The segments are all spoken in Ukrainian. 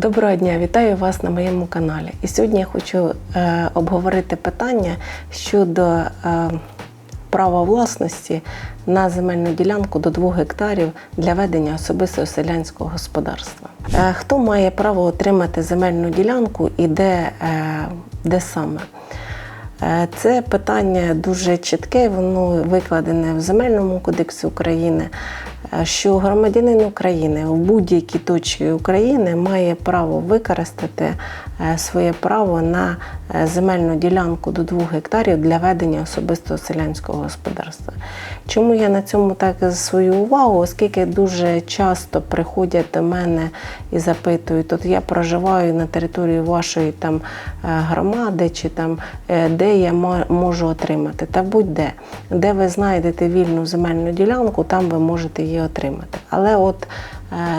Доброго дня, вітаю вас на моєму каналі. І сьогодні я хочу е, обговорити питання щодо е, права власності на земельну ділянку до 2 гектарів для ведення особистого селянського господарства. Е, хто має право отримати земельну ділянку і де, е, де саме? Е, Це питання дуже чітке, воно викладене в Земельному кодексі України, що громадянин України в будь-якій точці України має право використати е, своє право на е, земельну ділянку до 2 гектарів для ведення особистого селянського господарства. Чому я на цьому так свою увагу? Оскільки дуже часто приходять до мене і запитують, от я проживаю на території вашої там е, громади, чи там е, де я можу отримати, та будь-де, де ви знайдете вільну земельну ділянку, там ви можете її отримати. Але от е,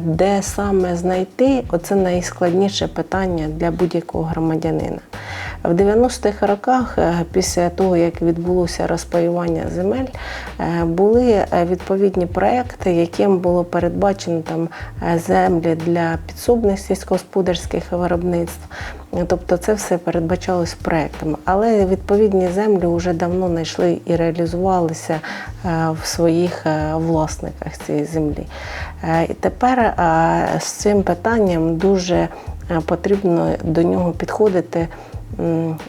де саме знайти, оце найскладніше питання для будь-якого громадянина. В 90-х роках, е, після того, як відбулося розпаювання земель, е, були е, відповідні проекти, яким було передбачено там е, землі для підсобних сільськогосподарських виробництв. Тобто це все передбачалось проектами. Але відповідні землі вже давно знайшли і реалізувалися е, в своїх е, власниках цієї землі. Е, І тепер з цим питанням дуже потрібно до нього підходити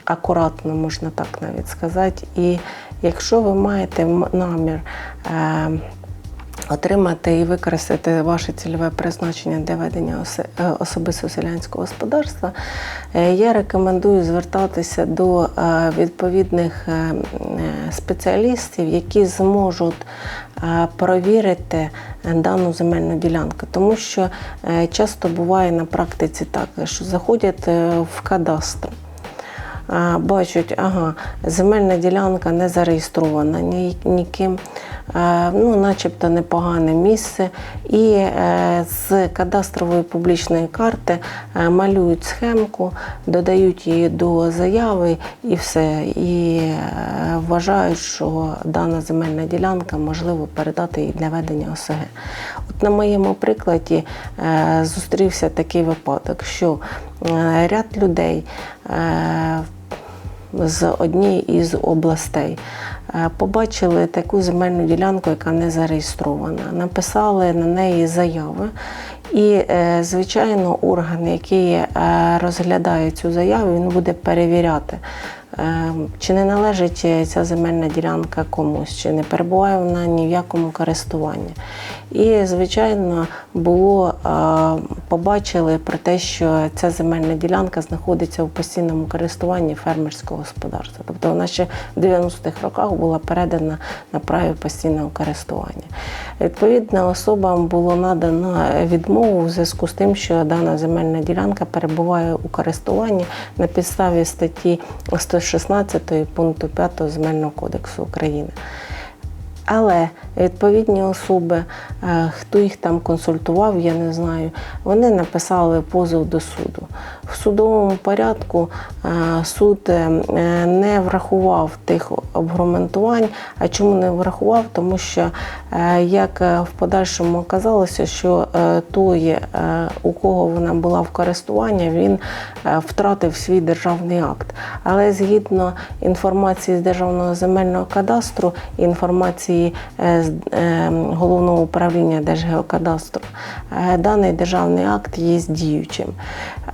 акуратно, можна так навіть сказати. І якщо ви маєте намір отримати і використати ваше цільове призначення для ведення е, особисто селянського господарства, е, я рекомендую звертатися до е, відповідних спеціалістів, які зможуть провірити е, дану земельну ділянку. Тому що часто буває на практиці так, що заходять в кадастр. Бачать, ага, земельна ділянка не зареєстрована ні, ніким, ну, начебто непогане місце. І е, з кадастрової публічної карти е, малюють схемку, додають її до заяви і все. І е, вважають, що дана земельна ділянка можливо передати її для ведення ОСГ. От на моєму прикладі е, зустрівся такий випадок, що е, ряд людей. е, з однієї із областей. Е, Побачили таку земельну ділянку, яка не зареєстрована. Написали на неї заяви. І, е, звичайно, орган, який е, розглядає цю заяву, він буде перевіряти, чи не належить ця земельна ділянка комусь, чи не перебуває вона ні в якому користуванні. І, звичайно, було побачили про те, що ця земельна ділянка знаходиться в постійному користуванні фермерського господарства. Тобто вона ще в 90-х роках була передана на праві постійного користування. Відповідно, особам було надано відмову в зв'язку з тим, що дана земельна ділянка перебуває у користуванні на підставі статті 116 пункту 5 Земельного кодексу України. Але відповідні особи, е, хто їх там консультував, я не знаю, вони написали позов до суду. В судовому порядку е, суд е, не врахував тих обґрунтувань. А чому не врахував? Тому що, як в подальшому оказалося, що той, у кого вона була в користуванні, він втратив свій державний акт. Але згідно інформації з Державного земельного кадастру, інформації е, з е, головного управління Держгеокадастру, е, даний державний акт є діючим.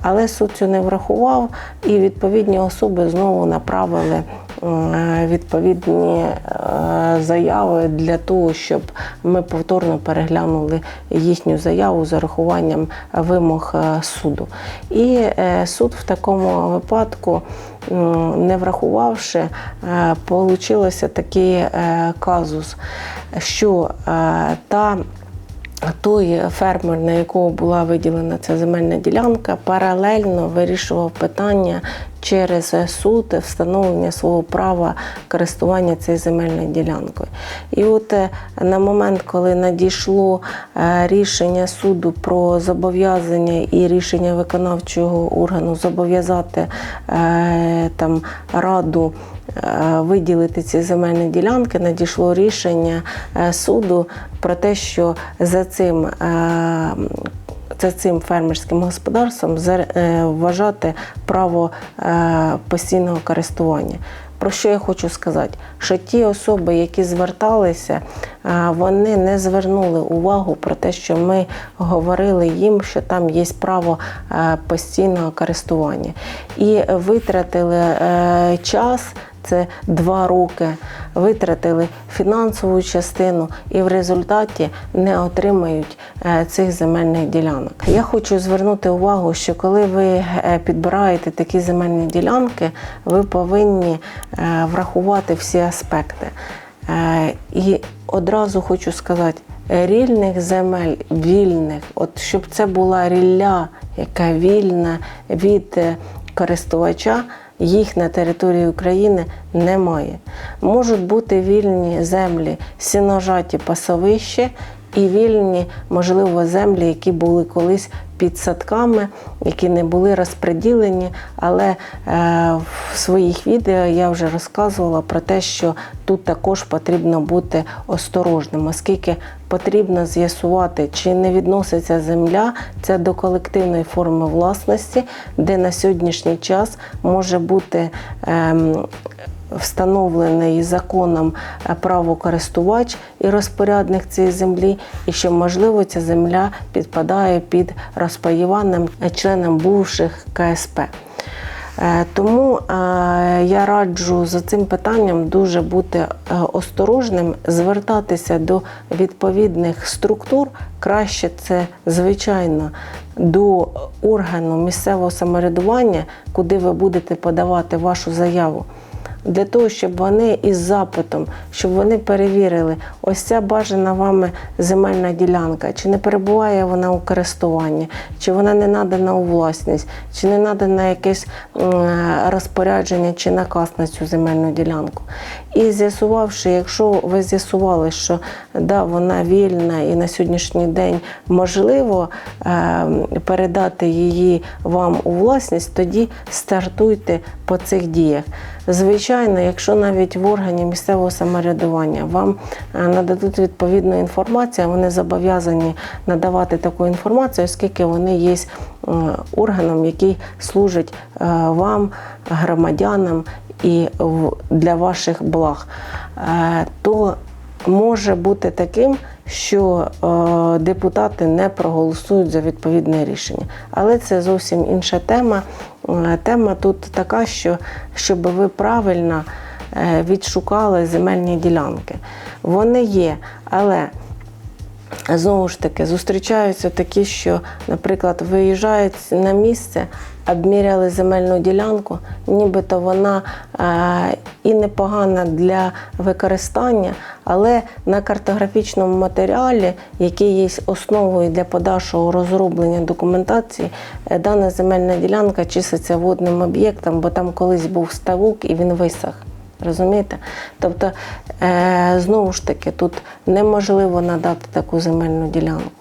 Але суд цього не врахував, і відповідні особи знову направили е, відповідні заяви для того, щоб ми повторно переглянули їхню заяву з урахуванням вимог суду. І суд в такому випадку, не врахувавши, вийшлося такий е, казус, що е, та той фермер, на якого була виділена ця земельна ділянка, паралельно вирішував питання через суд встановлення свого права користування цією земельною ділянкою. І от е, на момент, коли надійшло е, рішення суду про зобов'язання і рішення виконавчого органу зобов'язати е, там раду виділити ці земельні ділянки, надійшло рішення суду про те, що за цим за цим фермерським господарством е, вважати право е, постійного користування. Про що я хочу сказати? Що ті особи, які зверталися, е, вони не звернули увагу про те, що ми говорили їм, що там є право постійного користування. І витратили час. Це два роки витратили фінансову частину і в результаті не отримають е, цих земельних ділянок. Я хочу звернути увагу, що коли ви е, підбираєте такі земельні ділянки, ви повинні е, врахувати всі аспекти. І одразу хочу сказати, рільних земель вільних, от щоб це була рілля, яка вільна від користувача, їх на території України немає. Можуть бути вільні землі сіножаті пасовище і вільні, можливо, землі, які були колись під садками, які не були розподілені. Але е, в своїх відео я вже розказувала про те, що тут також потрібно бути осторожним, оскільки потрібно з'ясувати, чи не відноситься земля ця до колективної форми власності, де на сьогоднішній час може бути. ем, Встановлений законом е, правокористувач і розпорядник цієї землі, і що можливо ця земля підпадає під розпаюваним членам бувших КСП. Е, Тому е, я раджу за цим питанням дуже бути осторожним, звертатися до відповідних структур. Краще це, звичайно, до органу місцевого самоврядування, куди ви будете подавати вашу заяву. Для того, щоб вони із запитом, щоб вони перевірили, ось ця бажана вами земельна ділянка, чи не перебуває вона у користуванні, чи вона не надана у власність, чи не надана якесь розпорядження чи наказ на цю земельну ділянку. І з'ясувавши, якщо ви з'ясували, що да, вона вільна і на сьогоднішній день можливо е, передати її вам у власність, тоді стартуйте по цих діях. Звичайно, якщо навіть в органі місцевого самоврядування вам е, нададуть відповідну інформацію, вони зобов'язані надавати таку інформацію, оскільки вони є органом, який служить е, вам, громадянам і для ваших благ, Е, то може бути таким, що е, депутати не проголосують за відповідне рішення. Але це зовсім інша тема. Е, Тема тут така, що щоб ви правильно відшукали земельні ділянки. Вони є, але Знову ж таки, зустрічаються такі, що, наприклад, виїжджають на місце, обміряли земельну ділянку, нібито вона е, і непогана для використання, але на картографічному матеріалі, який є основою для подальшого розроблення документації, е, дана земельна ділянка числиться водним об'єктом, бо там колись був ставок і він висох. Розумієте? Тобто, е, знову ж таки, тут неможливо надати таку земельну ділянку.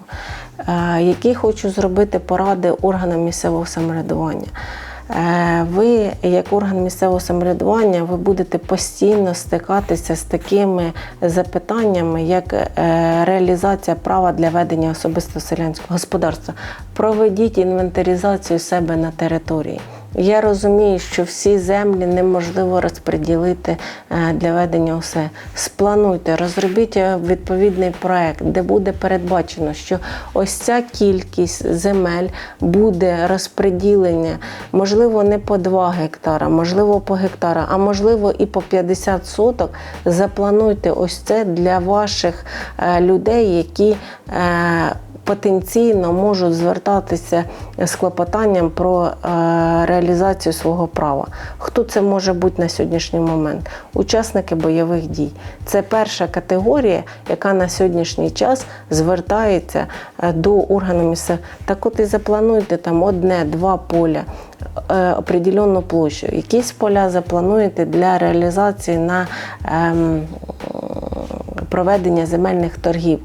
Е, які хочу зробити поради органам місцевого самоврядування. Е, Ви, як орган місцевого самоврядування, ви будете постійно стикатися з такими запитаннями, як е, реалізація права для ведення особисто селянського господарства. Проведіть інвентаризацію себе на території. Я розумію, що всі землі неможливо розподілити е, для ведення усе. Сплануйте, розробіть е, відповідний проект, де буде передбачено, що ось ця кількість земель буде розподілення, можливо, не по 2 гектара, можливо, по гектара, а можливо і по 50 соток. Заплануйте ось це для ваших е, людей, які потенційно можуть звертатися з клопотанням про е, реалізацію свого права. Хто це може бути на сьогоднішній момент? Учасники бойових дій. Це перша категорія, яка на сьогоднішній час звертається е, до органу місцевого. Так от і заплануйте там одне-два поля. е, Определенну площу. Якісь поля заплануєте для реалізації на ем, проведення земельних торгів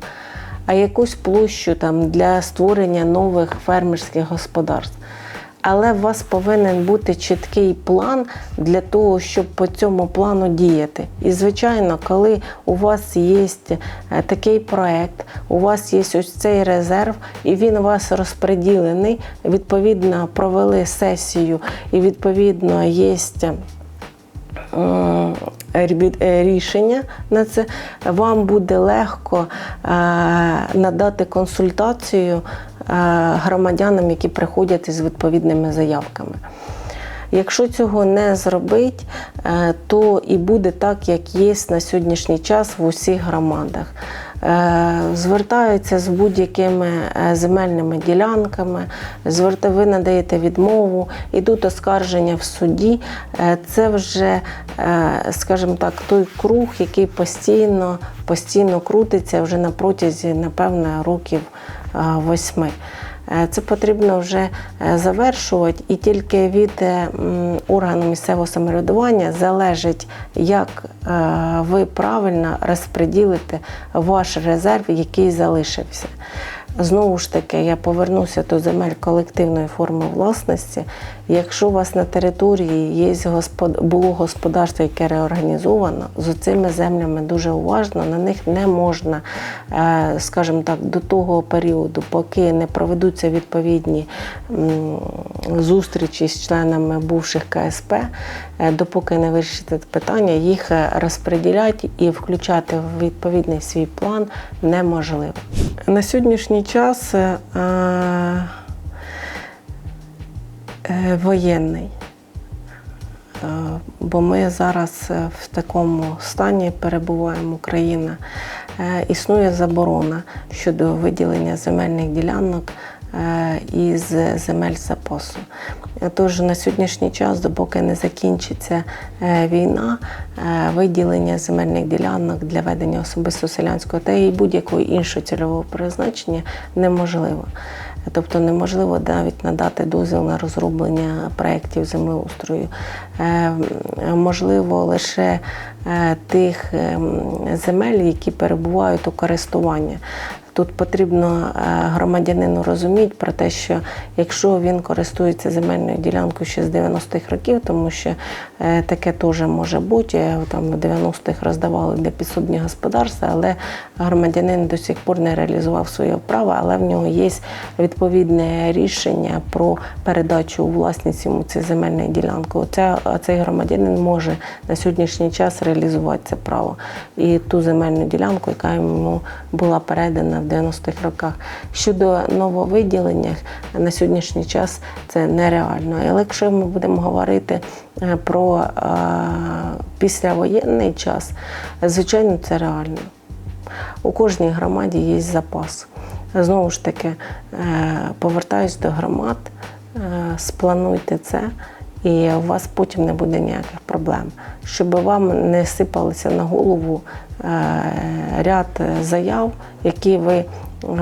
а якусь площу там для створення нових фермерських господарств. але у вас повинен бути чіткий план для того, щоб по цьому плану діяти. І, звичайно, коли у вас є е, такий проект, у вас є ось цей резерв, і він у вас розподілений, відповідно, провели сесію, і відповідно є е, рішення на це, вам буде легко е, надати консультацію е, громадянам, які приходять із відповідними заявками. Якщо цього не зробить, е, то і буде так, як є на сьогоднішній час в усіх громадах. Е, Звертаються з будь-якими е, земельними ділянками, ви надаєте відмову, ідуть оскарження в суді. Це вже, скажімо так, той круг, який постійно, постійно крутиться вже на протязі, напевно, років восьми. Е, Це потрібно вже е, завершувати, і тільки від е, органу місцевого самоврядування залежить, як ви правильно розподілите ваш резерв, який залишився. Знову ж таки, я повернуся до земель колективної форми власності. Якщо у вас на території є господ... було господарство, яке реорганізовано, з цими землями дуже уважно, на них не можна, е, скажімо так, до того періоду, поки не проведуться відповідні зустрічі з членами бувших КСП, е, допоки не вирішите питання, їх е, розподіляти і включати в відповідний свій план неможливо. На сьогоднішній час е, е, воєнний. Е, Бо ми зараз е, в такому стані перебуваємо Україна. Е, Існує заборона щодо виділення земельних ділянок із земель запасу. Е, Тож на сьогоднішній час, допоки не закінчиться е, війна, е, виділення земельних ділянок для ведення особисто селянського та і будь-якого іншого цільового призначення неможливо. Тобто неможливо навіть надати дозвіл на розроблення проєктів землеустрою. Е, Можливо, лише е, тих ем, земель, які перебувають у користуванні. Тут потрібно е, громадянину розуміти про те, що якщо він користується земельною ділянкою ще з 90-х років, тому що е, таке теж може бути. е, Там в 90-х роздавали для підсобні господарства, але громадянин до сих пор не реалізував своє право, але в нього є відповідне рішення про передачу у власність йому цієї земельної ділянки. Оце, цей громадянин може на сьогоднішній час реалізувати це право і ту земельну ділянку, яка йому була передана 90-х роках. Щодо нововиділення, на сьогоднішній час це нереально. Але якщо ми будемо говорити е, про е, післявоєнний час, звичайно, це реально. У кожній громаді є запас. Знову ж таки, е, повертаюсь до громад, сплануйте це, і у вас потім не буде ніяких проблем. Щоб вам не сипалися на голову е, ряд заяв, які ви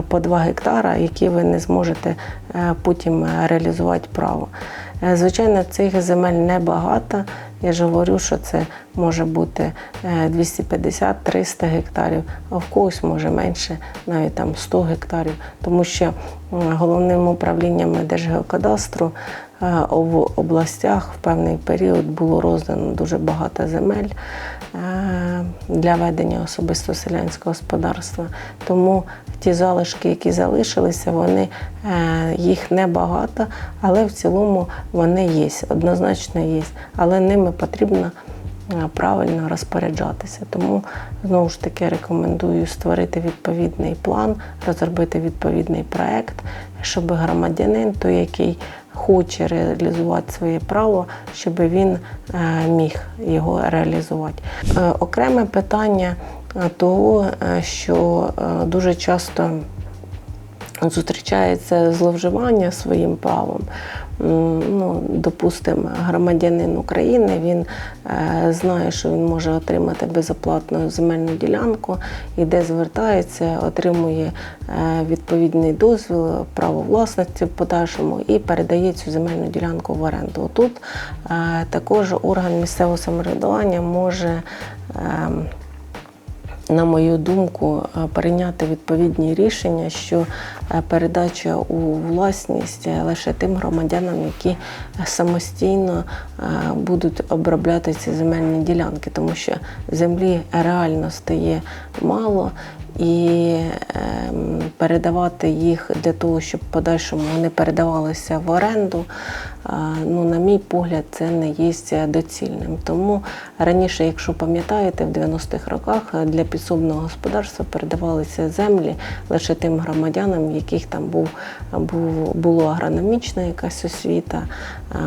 по 2 гектара, які ви не зможете е, потім реалізувати право. Е, Звичайно, цих земель небагато. Я ж говорю, що це може бути е, 250-300 гектарів, а в когось може менше, навіть там 100 гектарів, тому що головним управлінням Держгеокадастру е, в областях в певний період було роздано дуже багато земель е, для ведення особисто селянського господарства. Тому ті залишки, які залишилися, вони е, їх небагато, але в цілому вони є, однозначно є. Але ними потрібно е, правильно розпоряджатися. Тому знову ж таки рекомендую створити відповідний план, розробити відповідний проект, щоб громадянин, той, який хоче реалізувати своє право, щоб він е, міг його реалізувати. Е, Окреме питання того, що дуже часто зустрічається зловживання своїм правом. Ну, допустимо, громадянин України він е, знає, що він може отримати безоплатну земельну ділянку, іде звертається, отримує е, відповідний дозвіл, право власності в подальшому і передає цю земельну ділянку в оренду. Тут е, також орган місцевого самоврядування може. ем, на мою думку, е, прийняти відповідні рішення, що е, передача у власність е, лише тим громадянам, які самостійно будуть обробляти ці земельні ділянки, тому що землі реально стає мало. І ем, передавати їх для того, щоб в подальшому вони передавалися в оренду, ну, на мій погляд, це не є доцільним. Тому раніше, якщо пам'ятаєте, в 90-х роках е, для підсобного господарства передавалися землі лише тим громадянам, в яких там був, був було агрономічна якась освіта,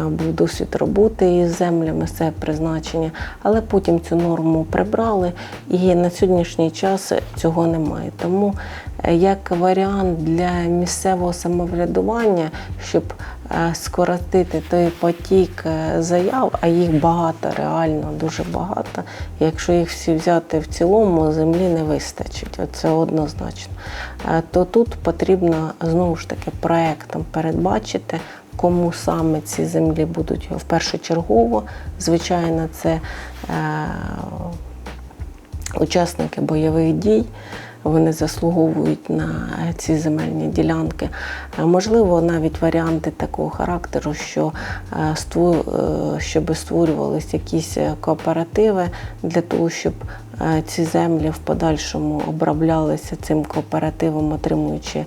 був досвід роботи із землями, це призначення. Але потім цю норму прибрали, і на сьогоднішній час цього немає. Тому як варіант для місцевого самоврядування, щоб е, скоротити той потік е, заяв, а їх багато, реально дуже багато. Якщо їх всі взяти в цілому, землі не вистачить. Це однозначно. Е, То тут потрібно знову ж таки проектом передбачити. Кому саме ці землі будуть впершочергово, звичайно, це е, учасники бойових дій. Вони заслуговують на ці земельні ділянки. Е, Можливо, навіть варіанти такого характеру, що е, е, щоб створювалися якісь е, кооперативи для того, щоб е, ці землі в подальшому оброблялися цим кооперативом, отримуючи е,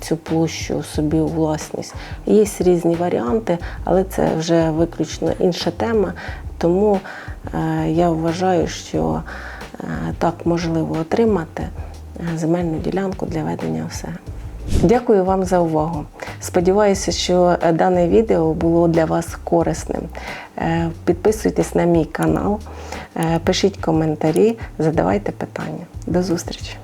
цю площу собі у власність. Є різні варіанти, але це вже виключно інша тема. Тому е, я вважаю, що е, так можливо отримати е, земельну ділянку для ведення все. Дякую вам за увагу. Сподіваюся, що е, дане відео було для вас корисним. Е, Підписуйтесь на мій канал, е, пишіть коментарі, задавайте питання. До зустрічі!